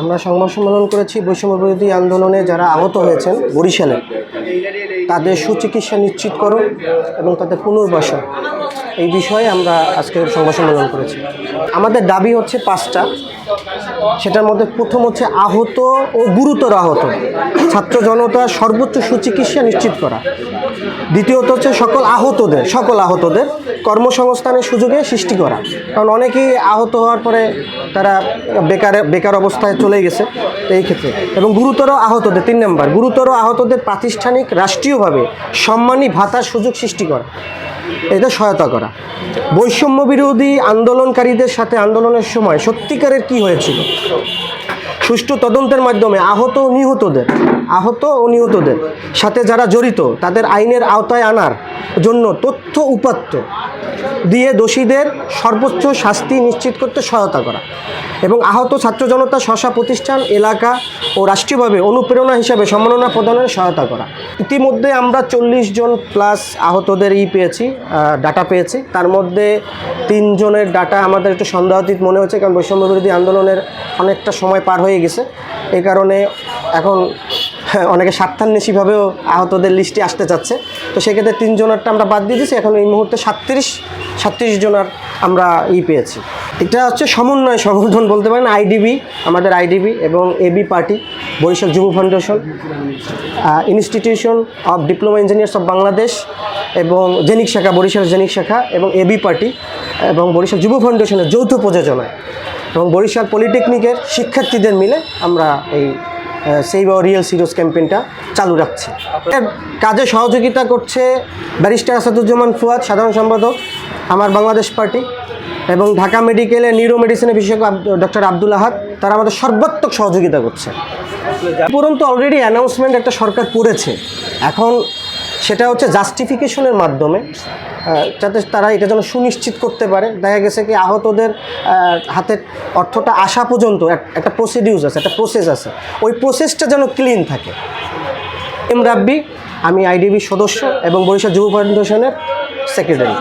আমরা সংবাদ সম্মেলন করেছি বৈষম্য বিরোধী আন্দোলনে যারা আহত হয়েছেন বরিশালে। তাদের সুচিকিৎসা নিশ্চিত করো এবং তাদের পুনর্বাসন। এই বিষয়ে আমরা আজকে সংবাদ সম্মেলন করেছি। আমাদের দাবি হচ্ছে পাঁচটা। সেটার মধ্যে প্রথম হচ্ছে আহত ও গুরুতর আহত। ছাত্র জনতা সর্বোচ্চ সুচিকিৎসা নিশ্চিত করা। দ্বিতীয়ত হচ্ছে সকল আহতদের সকল আহতদের কর্মসংস্থানের সুযোগে সৃষ্টি করা। কারণ অনেকেই আহত হওয়ার পরে তারা বেকার বেকার অবস্থায় চলে গেছে এই ক্ষেত্রে। এবং গুরুতর আহতদের, তিন নম্বর, গুরুতর আহতদের প্রাতিষ্ঠানিক রাষ্ট্রীয়ভাবে সম্মানী ভাতার সুযোগ সৃষ্টি করা। এটা সহায়তা করা। বৈষম্য বিরোধী আন্দোলনকারীদের সাথে আন্দোলনের সময় সত্যিকারের কি হয়েছিল? সুষ্ঠু তদন্তের মাধ্যমে আহত নিহতদের আহত ও নিহতদের। সাথে যারা জড়িত, তাদের আইনের আওতায় আনার জন্য তথ্য উপাত্ত দিয়ে দোষীদের সর্বোচ্চ শাস্তি নিশ্চিত করতে সহায়তা করা এবং আহত ছাত্র জনতা শশা প্রতিষ্ঠান, এলাকা ও রাষ্ট্রীয়ভাবে অনুপ্রেরণা হিসাবে সম্মাননা প্রদানের সহায়তা করা। ইতিমধ্যে আমরা চল্লিশ জন প্লাস আহতদের ই পেয়েছি ডাটা পেয়েছি। তার মধ্যে তিনজনের ডাটা আমাদের একটু সন্দেহাতীত মনে হচ্ছে, কারণ বৈষম্য বিরোধী আন্দোলনের অনেকটা সময় পার হয়ে গেছে। এই কারণে এখন অনেকে স্বার্থান্বেষীভাবেও আহতদের লিস্টে আসতে চাচ্ছে। তো সেক্ষেত্রে তিনজনারটা আমরা বাদ দিয়ে দিয়েছি। এখন এই মুহূর্তে সাতত্রিশ সাতত্রিশ জনার আমরা ই পেয়েছি। এটা হচ্ছে সমন্বয় সংগঠন বলতে পারেন, আইডিবি, আমাদের আইডিবি এবং এবি পার্টি, বরিশাল যুব foundation institution of diploma engineers of Bangladesh এবং জেনিক শাখা বরিশাল জেনিক শাখা এবং এবি পার্টি এবং বরিশাল যুব ফাউন্ডেশনের যৌথ প্রযোজনায় এবং বরিশাল পলিটেকনিকের শিক্ষার্থীদের মিলে আমরা এই সেই বা রিয়েল সিরিয়াস ক্যাম্পেইনটা চালু রাখছে। এর কাজে সহযোগিতা করছে ব্যারিস্টার আসাদুজ্জামান ফুয়াদ সাধারণ সম্পাদক আমার বাংলাদেশ পার্টি এবং ঢাকা মেডিকেলে নিউরো মেডিসিনের বিশেষজ্ঞ ডক্টর আব্দুল আহাদ তারা আমাদের সর্বাত্মক সহযোগিতা করছে। উপরন্তু অলরেডি অ্যানাউন্সমেন্ট একটা সরকার করেছে। এখন সেটা হচ্ছে জাস্টিফিকেশনের মাধ্যমে যাতে তারা এটা যেন সুনিশ্চিত করতে পারে। দেখা গেছে কি আহতদের হাতের হাতে অর্থটা আসা পর্যন্ত একটা প্রসিডিউস আছে, একটা প্রসেস আছে। ওই প্রসেসটা যেন ক্লিন থাকে। এম রাব্বি, আমি আইডিবির সদস্য এবং বরিশাল যুব ফাউন্ডেশনের সেক্রেটারি